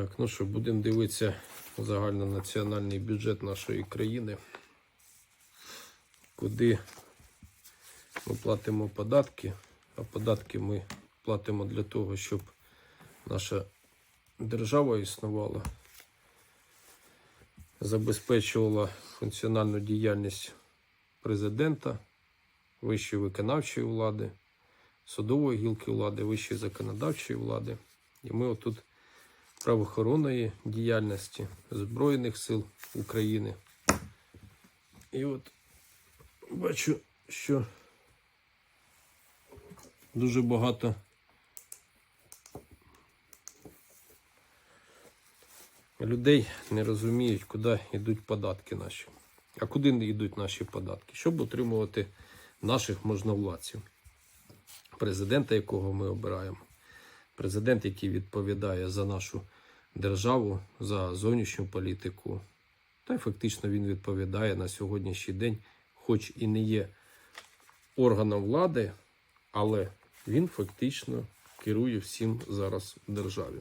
Так, ну що, будемо дивитися загальнонаціональний бюджет нашої країни, куди ми платимо податки, а податки ми платимо для того, щоб наша держава існувала, забезпечувала функціональну діяльність президента, вищої виконавчої влади, судової гілки влади, вищої законодавчої влади. І ми отут правоохоронної діяльності Збройних сил України. І от бачу, що дуже багато людей не розуміють, куди йдуть податки наші. А куди йдуть наші податки? Щоб утримувати наших можновладців, президента, якого ми обираємо президент, який відповідає за нашу державу, за зовнішню політику. Та й фактично він відповідає на сьогоднішній день, хоч і не є органом влади, але він фактично керує всім зараз державі.